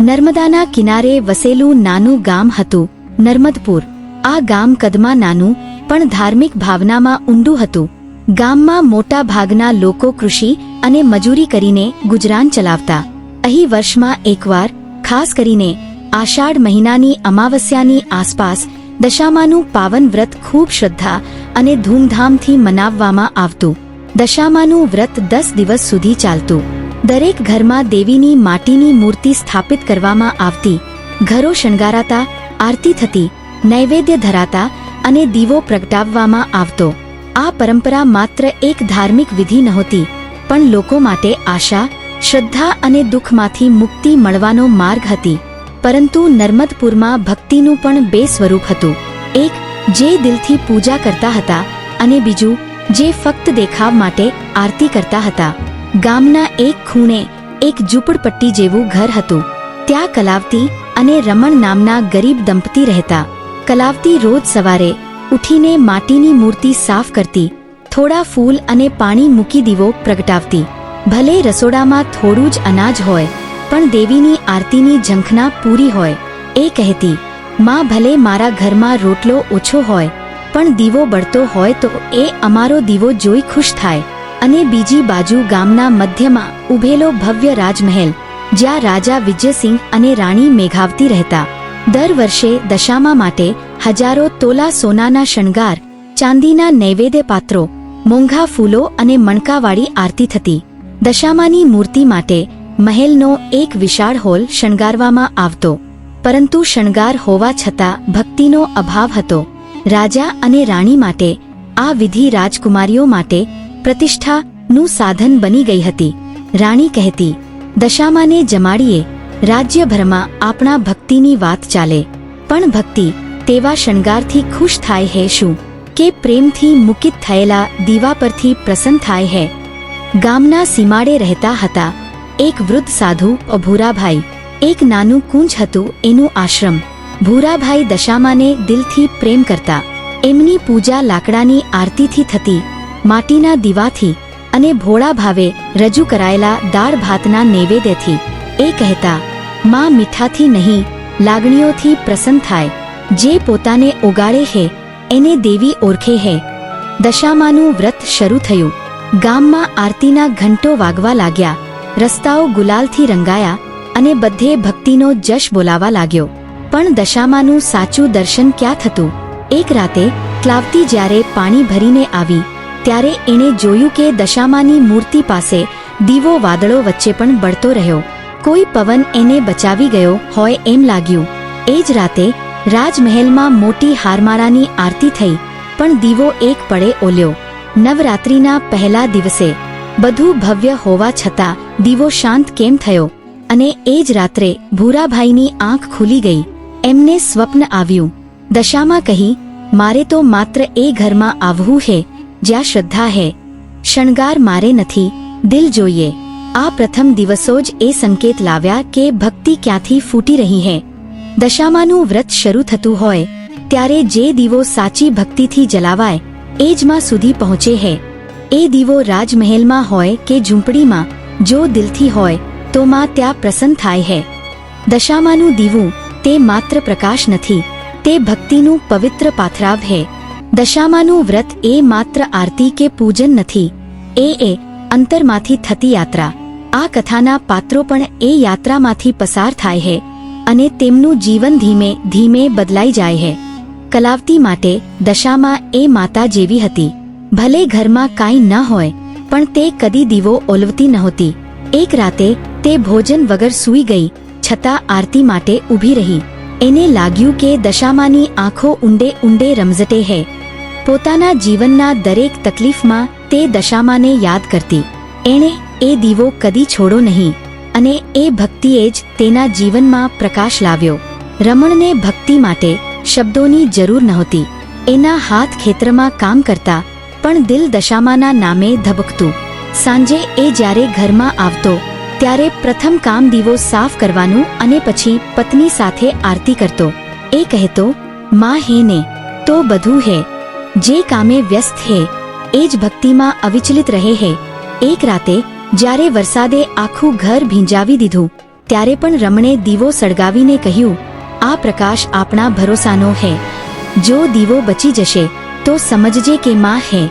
નર્મદાના કિનારે વસેલું નાનું ગામ હતું, નર્મદપુર. આ ગામ કદમાં નાનું, પણ ધાર્મિક ભાવનામાં ઊંડું હતું. ગામમાં મોટા ભાગના લોકો કૃષિ અને મજૂરી કરીને ગુજરાન ચલાવતા. અહીં વર્ષમાં એકવાર, ખાસ કરીને, આષાઢ મહિનાની અમાવસ્યાની આસપાસ, દશામાનું પાવન વ્રત ખૂબ શ્રદ્ધા અને ધૂમધામથી મનાવવામાં આવતું. દશામાનું વ્રત દસ દિવસ સુધી ચાલતું. દરેક ઘરમાં દેવીની માટીની મૂર્તિ સ્થાપિત કરવામાં આવતી. ઘરો શણગારાતા, આરતી થતી, નૈવેદ્ય ધરાતા અને દીવો પ્રગટાવવામાં આવતો. આ પરંપરા માત્ર એક ધાર્મિક વિધિ નહોતી, પણ લોકો માટે આશા, શ્રદ્ધા અને દુઃખમાંથી મુક્તિ મળવાનો માર્ગ હતી. પરંતુ નર્મદપુરમાં ભક્તિનું પણ બે સ્વરૂપ હતું. એક, જે દિલથી પૂજા કરતા હતા અને બીજું, જે ફક્ત દેખાવ માટે આરતી કરતા હતા. ગામના એક ખૂણે એક ઝૂંપડપટ્ટી જેવું ઘર હતું. ત્યાં કલાવતી અને રમણ નામના ગરીબ દંપતી રહેતા. કલાવતી રોજ સવારે ઉઠીને માટીની મૂર્તિ સાફ કરતી, થોડા ફૂલ અને પાણી મૂકી દીવો પ્રગટાવતી. ભલે રસોડામાં થોડું જ અનાજ હોય, પણ દેવીની આરતીની ઝંખના પૂરી હોય. એ કહેતી, માં, ભલે મારા ઘરમાં રોટલો ઓછો હોય, પણ દીવો બળતો હોય તો એ અમારો દીવો જોઈ ખુશ થાય. અને બીજી બાજુ ગામના મધ્યમાં ઉભેલો ભવ્ય રાજમહેલ, જ્યાં રાજા વિજયસિંહ અને રાણી મેઘાવતી રહેતા. દર વર્ષે દશામા માટે હજારો તોલા સોનાના શણગાર, ચાંદીના નૈવેદ્ય પાત્રો, મોંઘા ફૂલો અને મણકાવાળી આરતી થતી. દશામાની મૂર્તિ માટે મહેલનો એક વિશાળ હોલ શણગારવામાં આવતો. પરંતુ શણગાર હોવા છતાં ભક્તિનો અભાવ હતો. રાજા અને રાણી માટે આ વિધિ રાજકુમારીઓ માટે પ્રતિષ્ઠાનું સાધન બની ગઈ હતી. રાણી કહેતી, દશામાને જમાડીએ, રાજ્યભરમાં આપણા ભક્તિની વાત ચાલે. પણ ભક્તિ તેવા શણગારથી ખુશ થાય હે શું? કે પ્રેમથી મુકિત થયેલા દીવા પરથી પ્રસન્ન થાય હે? ગામના સીમાડે રહેતા હતા. એક વૃદ્ધ સાધુ ભૂરાભાઈ એક નાનું કુંજ હતું એનું આશ્રમ. ભૂરાભાઈ દશામાને દિલથી પ્રેમ કરતા. એમની પૂજા લાકડાની આરતીથી થતી. માટીના દીવાથી અને ભોળા ભાવે રજૂ કરાયેલા દાળ ભાતના નૈવેદ્યથી. એ કહેતા, માં મીઠાથી નહીં, લાગણીઓથી પ્રસન્ન થાય. જે પોતાને ઓગાળે હે, એને દેવી ઓળખે હે. દશામાનું વ્રત શરૂ થયું. ગામમાં આરતીના ઘંટો વાગવા લાગ્યા. રસ્તાઓ ગુલાલથી રંગાયા અને બધે ભક્તિનો જશ બોલાવા લાગ્યો. પણ દશામાનું સાચું દર્શન ક્યાં થતું? એક રાતે, ક્લાવતી જ્યારે પાણી ભરીને આવી ત્યારે એણે જોયું કે દશામાની મૂર્તિ પાસે દીવો વાદળો વચ્ચે પણ બળતો રહ્યો. કોઈ પવન એને બચાવી ગયો હોય એમ લાગ્યું. એ જ રાતે રાજમહેલમાં મોટી હારમારાની આરતી થઈ, પણ દીવો એક પડે ઓલ્યો. નવરાત્રિના પહેલા દિવસે બધું ભવ્ય હોવા છતાં દીવો શાંત કેમ થયો? અને એ જ રાત્રે ભૂરાભાઈની આંખ ખુલી ગઈ. એમને સ્વપ્ન આવ્યું. દશામાં કહી, મારે તો માત્ર એ ઘરમાં આવવું હે જ્યાં શ્રદ્ધા હે, શણગાર મારે નથી, દિલ જોઈએ. આ પ્રથમ દિવસો જ એ સંકેત લાવ્યા કે ભક્તિ ક્યાંથી ફૂટી રહી હે. દશામાનું વ્રત શરૂ થતું હોય, ત્યારે જે દીવો સાચી ભક્તિથી જલાવાય, એ જ માં સુધી પહોંચે હે. એ દીવો રાજમહેલમાં હોય કે ઝૂંપડીમાં, જો દિલથી હોય, તો માં ત્યાં પ્રસન્ન થાય હે. દશામાનું દીવું, તે માત્ર પ્રકાશ નથી, તે ભક્તિનું પવિત્ર પાથરાવ હે. દશામાનું વ્રત એ માત્ર આરતી કે પૂજન નથી, એ એ અંતરમાંથી થતી યાત્રા. આ કથાના પાત્રો પણ એ યાત્રામાંથી પસાર થાય છે અને તેમનું જીવન ધીમે ધીમે બદલાઈ જાય છે કલાવતી માટે દશામાં એ માતા જેવી હતી. ભલે ઘરમાં કાંઈ ન હોય, પણ તે કદી દીવો ઓલવતી નહોતી. એક રાતે તે ભોજન વગર સૂઈ ગઈ, છતાં આરતી માટે ઊભી રહી. એને લાગ્યું કે દશામાની આંખો ઊંડે ઊંડે રમઝટે હે. પોતાના જીવનના દરેક તકલીફમાં તે દશામાને યાદ કરતી. એણે એ દીવો કદી છોડો નહીં અને એ ભક્તિએ જ તેના જીવનમાં પ્રકાશ લાવ્યો. રમણને ભક્તિ માટે શબ્દોની જરૂર નહોતી. એના હાથ ખેતરમાં કામ કરતા પણ દિલ દશામાના નામે ધબકતું. સાંજે એ જ્યારે ઘરમાં આવતો, ત્યારે પ્રથમ કામ દીવો સાફ કરવાનું અને પછી પત્ની સાથે આરતી કરતો. એ કહેતો, માં હે ને, તો બધું હે. જે કામે વ્યસ્ત હે, એ જ ભક્તિમાં અવિચલિત રહે હે. એક રાતે, જ્યારે વરસાદે આખું ઘર ભીંજાવી દીધું, ત્યારે પણ રમણે દીવો સળગાવીને કહ્યું, આ પ્રકાશ આપણા ભરોસાનો હે. જો દીવો બચી જશે, તો સમજજે કે માં હે.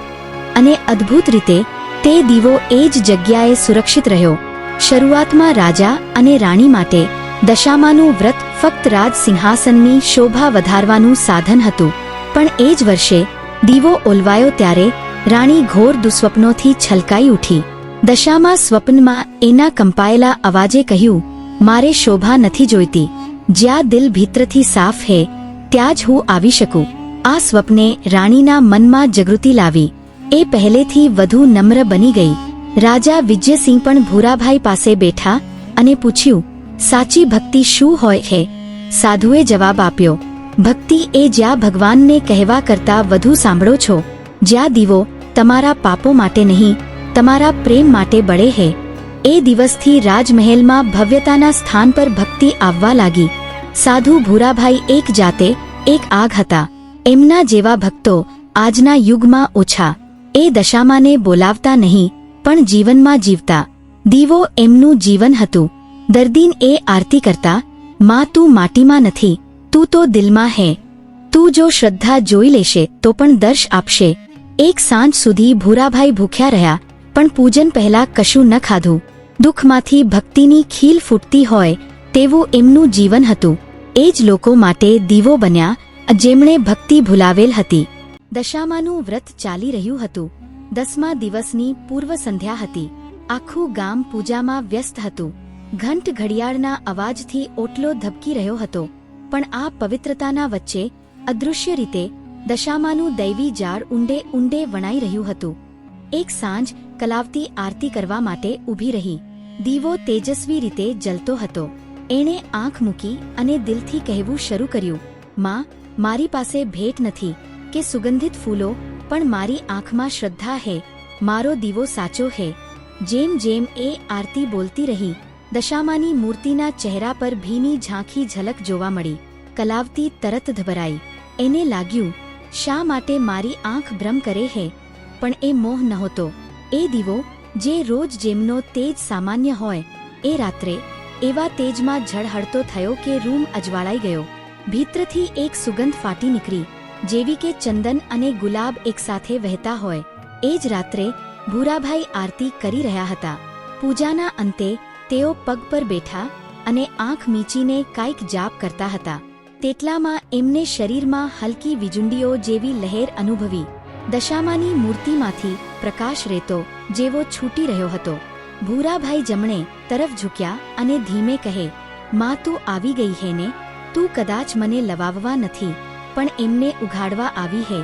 અને અદ્ભુત રીતે, તે દીવો એ જ જગ્યાએ સુરક્ષિત રહ્યો. શરૂઆતમાં રાજા અને રાણી માટે દશામાનું વ્રત ફક્ત રાજ સિંહાસનની શોભા વધારવાનું સાધન હતું, પણ એ જ વર્ષે દીવો ઓલવાયો ત્યારે રાણી ઘોર દુસ્વપ્નોથી છલકાઈ ઉઠી. દશામાં સ્વપ્નમાં એના કંપાયેલા અવાજે કહ્યું, મારે શોભા નથી જોઈતી. જ્યાં દિલ ભીતરથી સાફ હે, ત્યાં જ હું આવી શકું. આ સ્વપ્ને રાણીના મનમાં જાગૃતિ લાવી. એ પહેલેથી વધુ નમ્ર બની ગઈ. રાજા વિજયસિંહ પણ ભૂરાભાઈ પાસે બેઠા અને પૂછ્યું, સાચી ભક્તિ શું હોય હે? સાધુએ જવાબ આપ્યો ભક્તિ એ જ્યાં ભગવાનને કહેવા કરતા વધુ સાંભળો છો, જ્યાં દીવો તમારા પાપો માટે નહીં, તમારા પ્રેમ માટે બળે હે. એ દિવસથી રાજમહેલમાં ભવ્યતાના સ્થાન પર ભક્તિ આવવા લાગી. સાધુ ભૂરાભાઈ એક જાતે એક આગ હતા. એમના જેવા ભક્તો આજના યુગમાં ઓછા. એ દશામાને બોલાવતા નહીં, પણ જીવનમાં જીવતા. દીવો એમનું જીવન હતું. દર્દીન એ આરતી કરતા, માં, તું માટીમાં નથી. તું તો દિલમાં હે. તું જો શ્રદ્ધા જોઈ લેશે, તો પણ દર્શ આપશે. એક સાંજ સુધી ભૂરાભાઈ ભૂખ્યા રહ્યા, પણ પૂજન પહેલા કશું ન ખાધું. દુઃખમાંથી ભક્તિની ખીલ ફૂટતી હોય, તેવું એમનું જીવન હતું. એ જ લોકો માટે દીવો બન્યા, જેમણે ભક્તિ ભૂલાવેલ હતી. દશામાનું વ્રત ચાલી રહ્યું હતું. દસમા દિવસની પૂર્વ સંધ્યા હતી. આખું ગામ પૂજામાં વ્યસ્ત હતું. ઘંટ ઘડિયાળના અવાજથી ઓટલો ધબકી રહ્યો હતો. પણ આ પવિત્રતાના વચ્ચે અદૃશ્ય રીતે દશામાનું દૈવી જાળ ઊંડે ઊંડે વણાઈ રહ્યું હતું. એક સાંજ કલાવતી આરતી કરવા માટે ઊભી રહી. દીવો તેજસ્વી રીતે જલતો હતો. એણે આંખ મૂકી અને દિલથી કહેવું શરૂ કર્યું, માં, મારી પાસે ભેટ નથી કે સુગંધિત ફૂલો, પણ મારી આંખમાં શ્રદ્ધા હે. મારો દીવો સાચો હે. જેમ જેમ એ આરતી બોલતી રહી દશામાની મૂર્તિના ચહેરા પર ભીની ઝાંખી ઝલક જોવા મળી. કલાવતી તરત ધબરાઈ. એને લાગ્યું, શા માટે મારી આંખ ભ્રમ કરે હે? પણ એ મોહ નહોતો. એ દીવો, જે રોજ જેમનો તેજ સામાન્ય હોય, એ રાત્રે. એવા તેજમાં ઝળહળતો થયો કે રૂમ અજવાળાઈ ગયો. ભીતરથી એક સુગંધ ફાટી નીકળી, જેવી કે ચંદન અને ગુલાબ એકસાથે વહેતા હોય. એ જ રાત્રે ભૂરાભાઈ આરતી કરી રહ્યા હતા. પૂજાના અંતે તેઓ પગ પર બેઠા અને આંખ મીચીને કાંઈક જાપ કરતા હતા. તેટલામાં એમને શરીરમાં હલકી વીજુંડીઓ જેવી લહેર અનુભવી. દશામાની મૂર્તિમાંથી પ્રકાશ રહેતો જેવો છૂટી રહ્યો હતો. ભૂરાભાઈ જમણે તરફ ઝૂક્યા અને ધીમે કહે, માં, તું આવી ગઈ હે ને? તું કદાચ મને લવાવવા નથી, પણ એમને ઉઘાડવા આવી હે.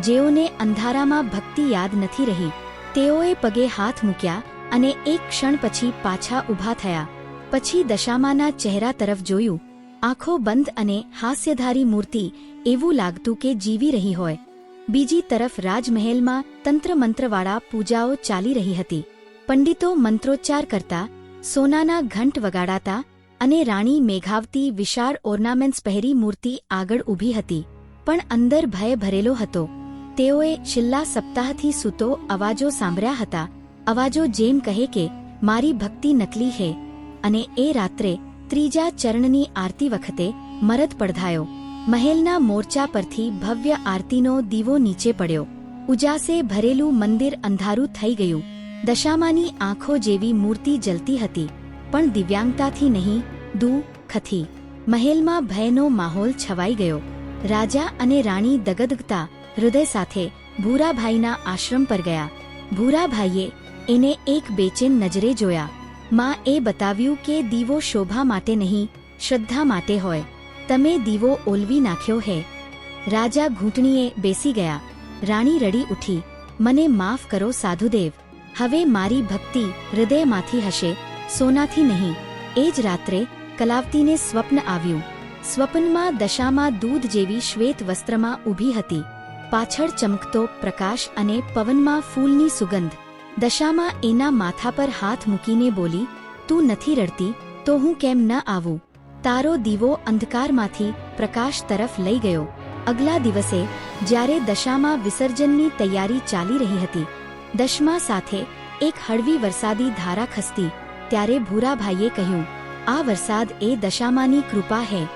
જેઓને અંધારામાં ભક્તિ યાદ નથી રહી, તેઓએ પગે હાથ મૂક્યા અને એક ક્ષણ પછી પાછા ઊભા થયા. પછી દશામાના ચહેરા તરફ જોયું. આંખો બંધ અને હાસ્યધારી મૂર્તિ એવું લાગતું કે જીવી રહી હોય. બીજી તરફ રાજમહેલમાં તંત્રમંત્રવાળા પૂજાઓ ચાલી રહી હતી. પંડિતો મંત્રોચ્ચાર કરતા, સોનાના ઘંટ વગાડાતા અને રાણી મેઘાવતી વિશાળ ઓર્નામેન્ટ્સ પહેરી મૂર્તિ આગળ ઊભી હતી. પણ અંદર ભય ભરેલો હતો. તેઓએ છેલ્લા સપ્તાહથી સૂતો અવાજો સાંભળ્યા હતા. અવાજો જેમ કહે કે, મારી ભક્તિ નકલી હે. અને એ રાત્રે ત્રીજા ચરણની આરતી વખતે મરદ પડધાયો. મહેલના મોરચા પરથી ભવ્ય આરતીનો દીવો નીચે પડ્યો. ઉજાસે ભરેલું મંદિર અંધારું થઈ ગયું. દશામાની આંખો જેવી મૂર્તિ જલતી હતી, પણ દિવ્યાંગતાથી નહીં દુઃખથી મહેલમાં ભયનો માહોલ છવાઈ ગયો. રાજા અને રાણી દગદગતા હૃદય સાથે ભૂરાભાઈના આશ્રમ પર ગયા. ભૂરાભાઈએ એને એક બેચેન નજરે જોયા. માં, એ બતાવ્યું કે દીવો શોભા માટે નહીં, શ્રદ્ધા માટે હોય. તમે દીવો ઓલવી નાખ્યો હે. રાજા ઘૂંટણીએ બેસી ગયા. રાણી રડી ઉઠી. મને માફ કરો, સાધુદેવ. હવે મારી ભક્તિ હૃદયમાંથી હશે, સોનાથી નહીં. એ જ રાત્રે કલાવતીને સ્વપ્ન આવ્યું. સ્વપ્નમાં દશામાં દૂધ જેવી શ્વેત વસ્ત્રમાં ઊભી હતી. પાછળ ચમકતો પ્રકાશ અને પવનમાં ફૂલની સુગંધ. દશામાં એના માથા પર હાથ મૂકીને બોલી, તું નથી રડતી, તો હું કેમ ન આવું? તારો દીવો અંધકારમાંથી પ્રકાશ તરફ લઈ ગયો. અગલા દિવસે, જ્યારે દશામાં વિસર્જનની તૈયારી ચાલી રહી હતી, દશમા સાથે એક હળવી વરસાદી ધારા ખસતી, ત્યારે ભૂરાભાઈએ કહ્યું, આ વરસાદ એ દશામાની કૃપા હે.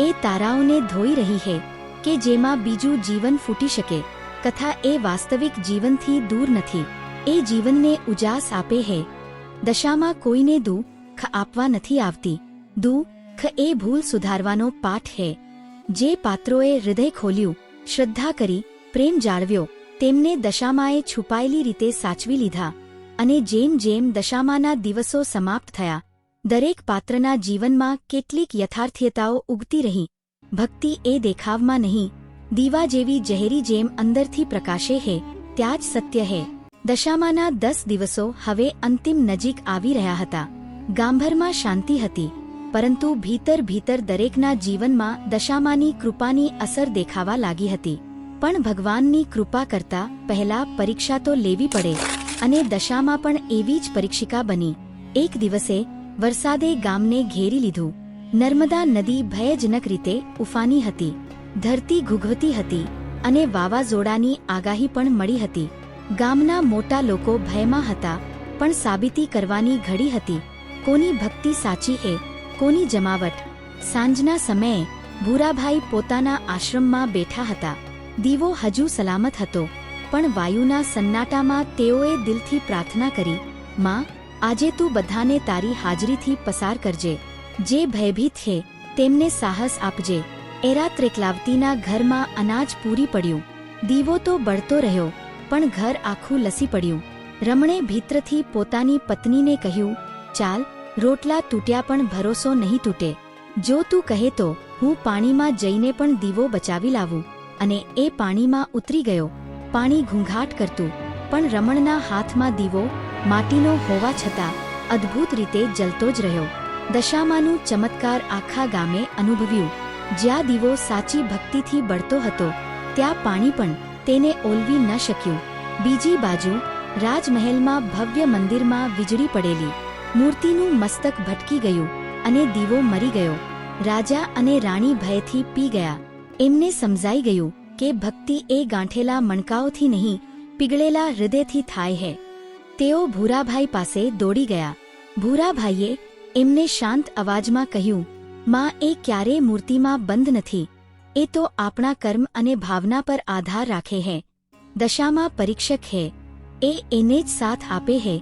એ તારાઓને ધોઈ રહી હે, કે જેમાં બીજું જીવન ફૂટી શકે. કથા એ વાસ્તવિક જીવનથી દૂર નથી. એ જીવનને ઉજાસ આપે હે. દશામાં કોઈને દુઃખ આપવા નથી આવતી. દુઃખ એ ભૂલ સુધારવાનો પાઠ હે. જે પાત્રોએ હૃદય ખોલ્યું, શ્રદ્ધા કરી, પ્રેમ જાળવ્યો, તેમને દશામાએ છુપાયેલી રીતે સાચવી લીધા. અને જેમ જેમ દશામાના દિવસો સમાપ્ત થયા, દરેક પાત્રના જીવનમાં કેટલીક યથાર્થ્યતાઓ ઉગતી રહી. ભક્તિ એ દેખાવમાં નહીં. દીવા જેવી જહેરી જેમ અંદરથી પ્રકાશે હે, ત્યાં જ સત્ય હે. દશામાના દસ દિવસો હવે અંતિમ નજીક આવી રહ્યા હતા. ગાંભરમાં શાંતિ હતી, પરંતુ ભીતર ભીતર દરેકના જીવનમાં દશામાની કૃપાની અસર દેખાવા લાગી હતી. પણ ભગવાનની કૃપા કરતા પહેલા પરીક્ષા તો લેવી પડે અને દશામાં પણ એવી જ પરીક્ષિકા બની. એક દિવસે વરસાદે ગામને ઘેરી લીધું. નર્મદા નદી ભયજનક રીતે ઉફાની હતી. ધરતી ઘૂઘવતી હતી અને વાવાઝોડાની આગાહી પણ મળી હતી. ગામના મોટા લોકો ભયમાં હતા, પણ સાબિતી કરવાની ઘડી હતી. કોની ભક્તિ સાચી એ, કોની જમાવટ? સાંજના સમયે, ભૂરાભાઈ પોતાના આશ્રમમાં બેઠા હતા. દીવો હજુ સલામત હતો, પણ વાયુના સન્નાટામાં તેઓએ દિલથી પ્રાર્થના કરી, માં, આજે તું બધાને તારી હાજરીથી પસાર કરજે. જે ભયભીત છે, તેમને સાહસ આપજે. એરા ત્રિકલાવતીના ઘરમાં અનાજ પૂરી પડ્યું. દીવો તો બળતો રહ્યો પણ ઘર આખું લસી પડ્યું. રમણે ભીત્રથી પોતાની પત્નીને કહ્યું, ચાલ, રોટલા તૂટ્યા પણ ભરોસો નહીં તૂટે. જો તું કહે તો, હું પાણીમાં જઈને પણ દીવો બચાવી લાવું. અને એ પાણીમાં ઉતરી ગયો. પાણી ઘૂંઘાટ કરતું, પણ રમણના હાથમાં દીવો માટીનો હોવા છતાં અદ્ભુત રીતે જલતો જ રહ્યો. દશામાનું ચમત્કાર આખા ગામે અનુભવ્યું. જ્યાં દીવો સાચી ભક્તિથી બળતો હતો, ત્યાં પાણી પણ તેને ઓલવી ન શક્યું. બીજી બાજુ, રાજમહેલમાં ભવ્ય મંદિરમાં વીજળી પડેલી. મૂર્તિનું મસ્તક ભટકી ગયું અને દીવો મરી ગયો. રાજા અને રાણી ભયથી પી ગયા. એમને સમજાઈ ગયું કે ભક્તિ એ ગાંઠેલા મણકાઓથી નહીં, પીગળેલા હૃદયથી થાય હે. તેઓ ભૂરાભાઈ પાસે દોડી ગયા. ભૂરાભાઈએ એમને શાંત અવાજમાં કહ્યું, માં એ ક્યારેય મૂર્તિમાં બંધ નથી. એ તો આપણા કર્મ અને ભાવના પર આધાર રાખે હે. દશામાં પરીક્ષક હે. એ એને જ સાથ આપે હે.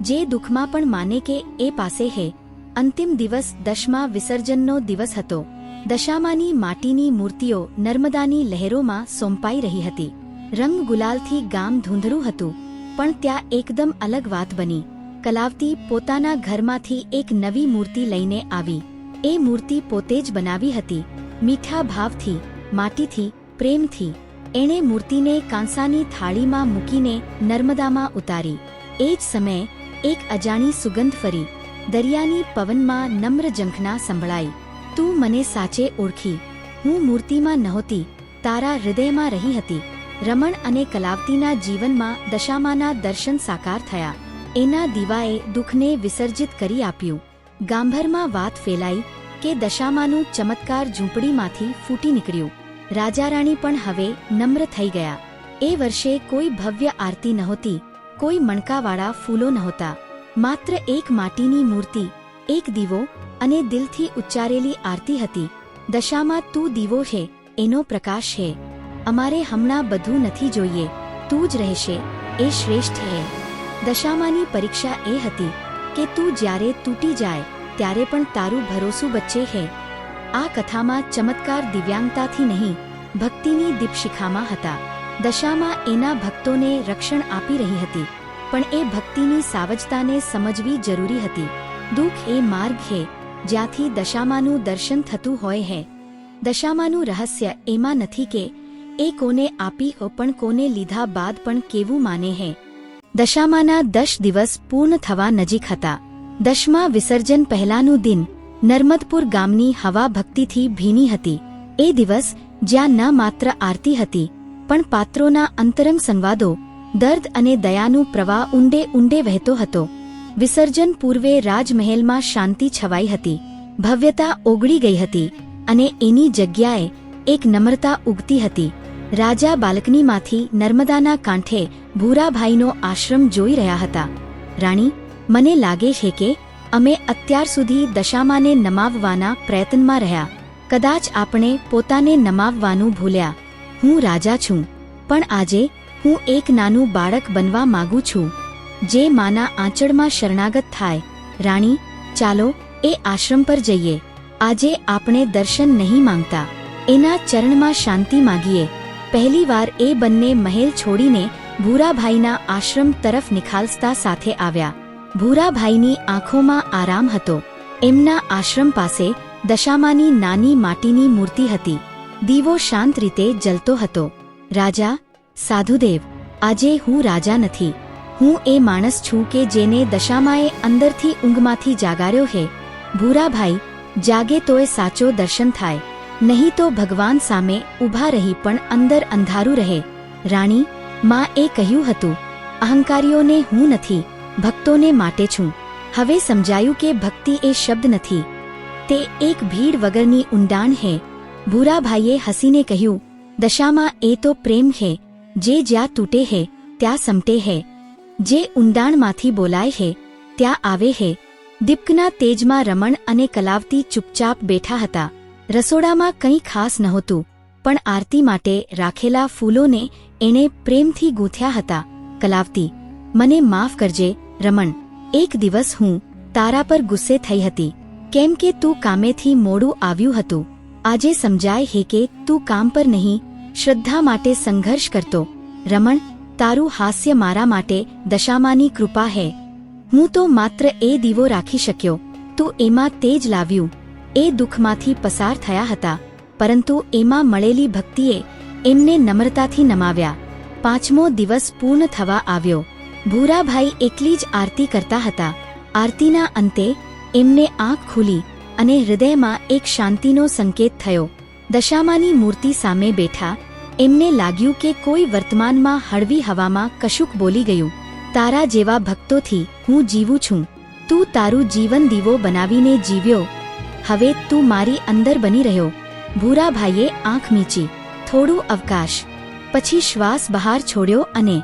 જે દુઃખમાં પણ માને કે એ પાસે હે. અંતિમ દિવસ દશમા વિસર્જનનો દિવસ હતો. દશામાની માટીની મૂર્તિઓ નર્મદાની લહેરોમાં સોંપાઈ રહી હતી. રંગ ગુલાલથી ગામ ધૂંધળું હતું, પણ ત્યાં એકદમ અલગ વાત બની. કલાવતી પોતાના ઘરમાંથી એક નવી મૂર્તિ લઈને આવી. એ મૂર્તિ પોતે જ બનાવી હતી. મીઠા ભાવથી, માટીથી, પ્રેમથી, એણે મૂર્તિને કાંસાની થાળીમાં મૂકીને નર્મદામાં ઉતારી. એ જ સમયે એક અજાણી સુગંધ ફરી, દરિયાની પવનમાં નમ્ર ઝંખના સંભળાઈ. તું મને સાચે ઓળખી. હું મૂર્તિમાં નહોતી, તારા હૃદયમાં રહી હતી. રમણ અને કલાવતીના જીવનમાં દશામાના દર્શન સાકાર થયા. એના દીવાએ દુઃખને વિસર્જિત કરી આપ્યું. ગાંભરમાં વાત ફેલાઈ કે દશામાનું ચમત્કાર ઝૂંપડીમાંથી ફૂટી નીકળ્યું. રાજા રાણી પણ હવે નમ્ર થઈ ગયા. એ વર્ષે કોઈ ભવ્ય આરતી નહોતી, કોઈ મણકાવાળા ફૂલો નહોતા. માત્ર એક માટીની મૂર્તિ, એક દીવો અને દિલથી ઉચ્ચારેલી આરતી હતી. દશામાં તું દીવો છે એનો પ્રકાશ છે અમારે હમણાં બધું નથી જોઈએ, તું જ રહેશે, એ શ્રેષ્ઠ હે. દશામાની પરીક્ષા એ હતી કે તું જ્યારે તૂટી જાય ત્યારે પણ તારું ભરોસું બચ્ચે હે. આ કથામાં ચમત્કાર દિવ્યાંગતાથી નહીં, ભક્તિની દીપશિખામાં હતા. દશામાં એના ભક્તોને રક્ષણ આપી રહી હતી, પણ એ ભક્તિની સાવજતાને સમજવી જરૂરી હતી. દુઃખ એ માર્ગ હે, જ્યાંથી દશામાનું દર્શન થતું હોય હે. દશામાનું રહસ્ય એમાં નથી કે, એ કોને આપી હો પણ કોને લીધા બાદ પણ કેવું માને હે. દશામાના દશ દિવસ પૂર્ણ થવા નજીક હતા. દશમા વિસર્જન પહેલાનું દિન નર્મદપુર ગામની હવા ભક્તિથી ભીની હતી. એ દિવસ જ્યાં ન માત્ર આરતી હતી, પણ પાત્રોના અંતરંગ સંવાદો, દર્દ અને દયાનું પ્રવાહ ઊંડે ઊંડે વહેતો હતો. વિસર્જન પૂર્વે રાજમહેલમાં શાંતિ છવાઈ હતી. ભવ્યતા ઓગળી ગઈ હતી અને એની જગ્યાએ એક નમ્રતા ઉગતી હતી. રાજા બાલ્કનીમાંથી નર્મદાના કાંઠે ભૂરાભાઈનો આશ્રમ જોઈ રહ્યા હતા. રાણી મને લાગે છે કે અમે અત્યાર સુધી દશામાને નમાવવાના પ્રયત્નમાં રહ્યા. કદાચ આપણે પોતાને નમાવવાનું ભૂલ્યા. હું રાજા છું, પણ આજે હું એક નાનું બાળક બનવા માંગુ છું, જે માના આંચળમાં શરણાગત થાય. રાણી, ચાલો, એ આશ્રમ પર જઈએ. આજે આપણે દર્શન નહીં માંગતા. એના ચરણમાં શાંતિ માગીએ. પહેલીવાર એ બંને મહેલ છોડીને ભૂરાભાઈના આશ્રમ તરફ નિખાલસતા સાથે આવ્યા. ભૂરાભાઈની આંખોમાં આરામ હતો. એમના આશ્રમ પાસે દશામાની નાની માટીની મૂર્તિ હતી. દીવો શાંત રીતે જલતો હતો. રાજા, સાધુદેવ, આજે હું રાજા નથી. હું એ માણસ છું કે જેને દશામાએ અંદરથી ઊંઘમાંથી જાગાર્યો હે. ભૂરાભાઈ, જાગે તોય સાચો દર્શન થાય. નહીં તો ભગવાન સામે ઊભા રહી પણ અંદર અંધારું રહે. રાણી, માં એ કહ્યું હતું, અહંકારીઓને હું નથી. ભક્તોને માટે છું. હવે સમજાયું કે ભક્તિ એ શબ્દ નથી. તે એક ભીડ વગરની ઊંડાણ હે. ભૂરાભાઈએ હસીને કહ્યું, દશામાં એ તો પ્રેમ હે. જે જ્યાં તૂટે હે, ત્યાં સમટે હે. જે ઊંડાણમાંથી બોલાય હે, ત્યાં આવે હે. દીપકના તેજમાં રમણ અને કલાવતી ચૂપચાપ બેઠા હતા. રસોડામાં કંઈ ખાસ નહોતું, પણ આરતી માટે રાખેલા ફૂલોને એણે પ્રેમથી ગૂંથ્યા હતા. કલાવતી મને માફ કરજે, રમણ. એક દિવસ હું તારા પર ગુસ્સે થઈ હતી. કેમ કે તું કામેથી મોડું આવ્યું હતું. આજે સમજાય હે કે તું કામ પર નહીં, શ્રદ્ધા માટે સંઘર્ષ કરતો. રમણ, તારું હાસ્ય મારા માટે દશામાની કૃપા હે. હું તો માત્ર એ દીવો રાખી શક્યો. તું એમાં તેજ લાવ્યું. એ દુઃખમાંથી પસાર થયા હતા. પરંતુ એમાં મળેલી ભક્તિએ એમને નમ્રતાથી નમાવ્યા. પાંચમો દિવસ પૂર્ણ થવા આવ્યો. ભૂરાભાઈ એકલી જ આરતી કરતા હતા. આરતીના અંતે એમને આંખ ખુલી અને હૃદયમાં એક શાંતિનો સંકેત થયો. દશામાની મૂર્તિ સામે બેઠા, એમને લાગ્યું કે કોઈ વર્તમાનમાં હળવી હવામાં કશુંક બોલી ગયું. તારા જેવા ભક્તોથી હું જીવું છું. તું તારું જીવન દીવો બનાવીને જીવ્યો. હવે તું મારી અંદર બની રહ્યો. ભૂરાભાઈએ આંખ મીચી. થોડું અવકાશ. પછી શ્વાસ બહાર છોડ્યો અને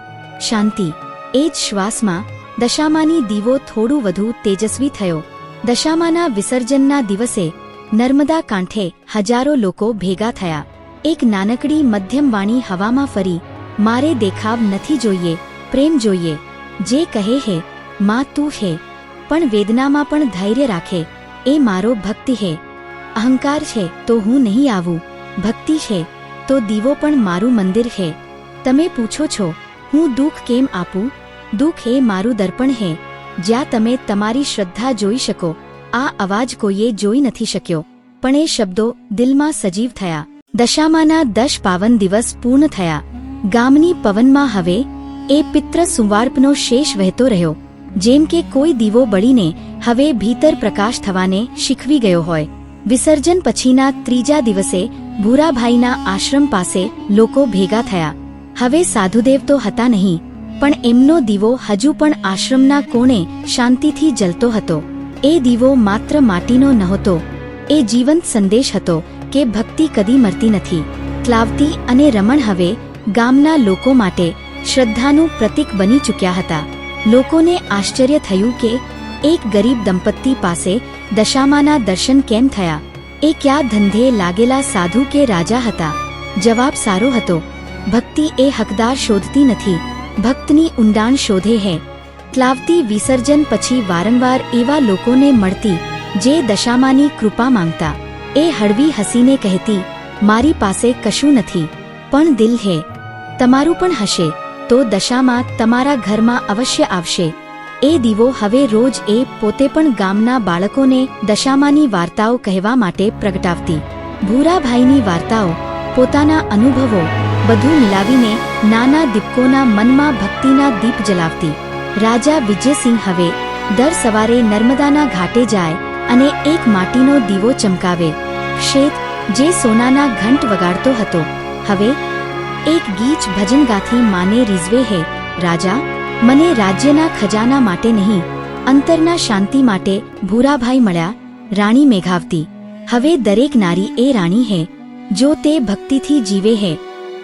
શાંતિ. એ જ શ્વાસમાં દશામાની દીવો થોડું વધુ તેજસ્વી થયો. દશામાના વિસર્જનના દિવસે નર્મદા કાંઠે હજારો લોકો ભેગા થયા. એક નાનકડી મધ્યમવાણી હવામાં ફરી, મારે દેખાવ નથી જોઈએ, પ્રેમ જોઈએ. જે કહે હે, માં તું હે. પણ વેદનામાં પણ ધૈર્ય રાખે. એ મારો ભક્તિ હે. અહંકાર છે, તો હું નહીં આવું. ભક્તિ છે, તો દીવો પણ મારું મંદિર છે તમે પૂછો છો, હું દુઃખ કેમ આપું? દુઃખ એ મારું દર્પણ હે. જ્યાં તમે તમારી શ્રદ્ધા જોઈ શકો, આ અવાજ કોઈએ જોઈ નથી શક્યો. પણ એ શબ્દો દિલમાં સજીવ થયા. દશામાના દશ પાવન દિવસ પૂર્ણ થયા. ગામની પવનમાં હવે એ પિત્ર સુવાર્પનો શેષ વહેતો રહ્યો. જેમ કે કોઈ દીવો બળીને હવે ભીતર પ્રકાશ થવાને શીખવી ગયો હોય. વિસર્જન પછીના ત્રીજા દિવસે ભૂરાભાઈના આશ્રમ પાસે લોકો ભેગા થયા. હવે સાધુદેવ તો હતા નહીં. પણ એમનો દીવો હજુ પણ આશ્રમના કોણે શાંતિથી જલતો હતો. એ દીવો માત્ર માટીનો નહોતો. એ જીવંત સંદેશ હતો કે ભક્તિ કદી મરતી નથી. ક્લાવતી અને રમણ હવે ગામના લોકો માટે શ્રદ્ધાનું પ્રતીક બની ચૂક્યા હતા. લોકોને આશ્ચર્ય થયું કે એક ગરીબ દંપતી પાસે દશામાના દર્શન કેમ થયા? એ ક્યાં ધંધે લાગેલા સાધુ કે રાજા હતા? જવાબ સારો હતો. ભક્તિ એ હકદાર શોધતી નથી. ભક્તની ઊંડાણ શોધે હે. ક્લાવતી વિસર્જન પછી વારંવાર એવા લોકોને મળતી જે દશામાની કૃપા માંગતા. એ હળવી હસીને કહેતી, મારી પાસે કશું નથી, પણ દિલ હે. તમારું પણ હશે, તો દશામાં તમારા ઘરમાં અવશ્ય આવશે. એ દીવો હવે રોજ એ પોતે પણ ગામના બાળકોને દશામાની વાર્તાઓ કહેવા માટે પ્રગટાવતી. ભૂરાભાઈની વાર્તાઓ, પોતાના અનુભવો બધું મિલાવીને નાના દીપકોના મનમાં ભક્તિના દીપ જલાવતી. રાજા વિજયસિંહ હવે દર સવારે નર્મદાના ઘાટે જાય અને એક માટીનો દીવો ચમકાવે. શેત જે સોનાના ઘંટ વગાડતો હતો. હવે એક ગીચ ભજન ગાથી માને રીઝવે હે. રાજા, મને રાજ્યના ખજાના માટે નહીં, અંતરના શાંતિ માટે ભૂરાભાઈ મળ્યા, રાણી મેઘાવતી. હવે દરેક નારી એ રાણી હે, જો તે ભક્તિથી જીવે હે.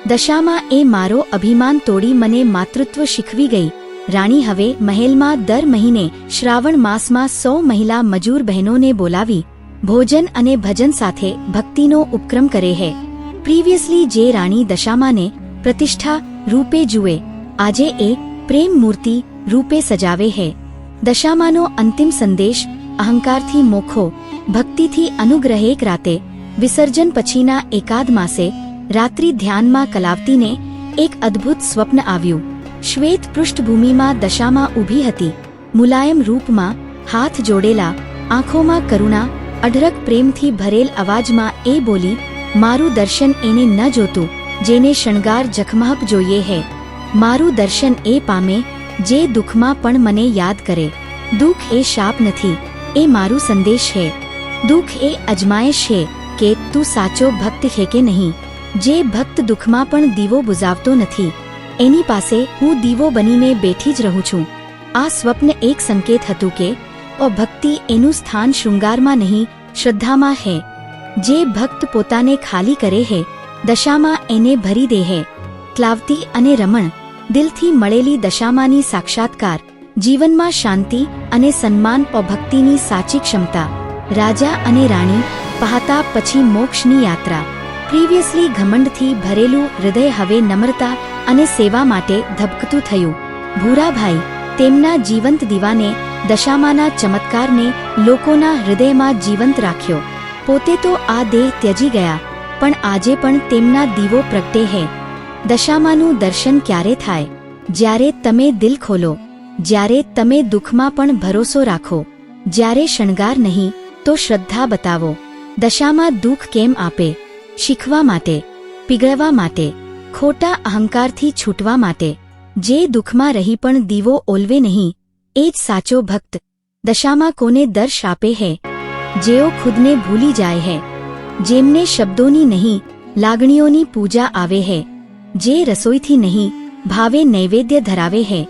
દશામાં એ મારો અભિમાન તોડી મને માતૃત્વ શીખવી ગઈ. રાણી હવે મહેલમાં દર મહિને શ્રાવણ માસમાં સો મહિલા મજૂર બહેનોને બોલાવી, ભોજન અને ભજન સાથે ભક્તિનો ઉપક્રમ કરે હે. પ્રીવિયસલી જે રાણી દશામાને પ્રતિષ્ઠા રૂપે જુએ, આજે એ પ્રેમ મૂર્તિ રૂપે સજાવે હે. દશામાનો અંતિમ સંદેશ અહંકારથી મોખો, ભક્તિથી અનુગ્રહેક રાતે, વિસર્જન પછીના એકાદ માસે રાત્રિ ધ્યાનમાં કલાવતીને એક અદ્ભુત સ્વપ્ન આવ્યું. શ્વેત પૃષ્ઠભૂમિમાં દશામાં ઊભી હતી. મુલાયમ રૂપમાં હાથ જોડેલા, આંખોમાં કરુણા, અઢળક પ્રેમથી ભરેલ અવાજમાં એ બોલી, મારું દર્શન એને ન જોતું, જેને શણગાર જખમાપ જોઈએ હે. મારું દર્શન એ પામે, જે દુઃખમાં પણ મને યાદ કરે. દુઃખ એ શાપ નથી, એ મારું સંદેશ હે. દુઃખ એ અજમાયશ છે કે તું સાચો ભક્ત છે કે નહીં. જે ભક્ત દુઃખમાં પણ દીવો બુઝાવતો નથી. એની પાસે હું દીવો બનીને બેઠી જ રહું છું. આ સ્વપ્ન એક સંકેત હતું કે ઓ ભક્તિ એનું સ્થાન શૃંગારમાં નહીં, શ્રદ્ધામાં હે. જે ભક્ત પોતાને ખાલી કરે હે, દશામાં એને ભરી દે હે. ક્લાવતી અને રમણ, દિલથી મળેલી દશામાની સાક્ષાત્કાર, જીવનમાં શાંતિ અને સન્માન ઓ ભક્તિની સાચી ક્ષમતા, રાજા અને રાણી, પહાતા પછી મોક્ષની યાત્રા. પ્રીવિયસલી ઘમંડથી ભરેલું હૃદય હવે નમ્રતા અને સેવા માટે ધબકતું થયું. ભૂરાભાઈ તેમના જીવંત દીવાને, દશામાના ચમત્કારને લોકોના હૃદયમાં જીવંત રાખ્યો. પોતે તો આ દેહ ત્યજી ગયા, પણ આજે પણ તેમના દીવો પ્રગટે હે. દશામાનું દર્શન ક્યારે થાય? જ્યારે તમે દિલ ખોલો, જ્યારે તમે દુઃખમાં પણ ભરોસો રાખો, જ્યારે શણગાર નહીં, તો શ્રદ્ધા બતાવો. દશામાં દુઃખ કેમ આપે? શીખવા માટે, પીગળવા માટે, ખોટા અહંકારથી છૂટવા માટે, જે દુઃખમાં રહી પણ દીવો ઓલવે નહીં, એ જ સાચો ભક્ત દશામાં કોને દર્શ આપે હે? જેઓ ખુદને ભૂલી જાય હે, જેમને શબ્દોની નહીં, લાગણીઓની પૂજા આવે હે, જે રસોઈથી નહીં, ભાવે નૈવેદ્ય ધરાવે હે,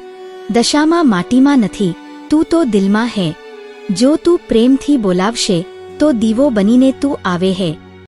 દશામાં માટીમાં નથી, તું તો દિલમાં હે, જો તું પ્રેમથી બોલાવશે, તો દીવો બનીને તું આવે હે.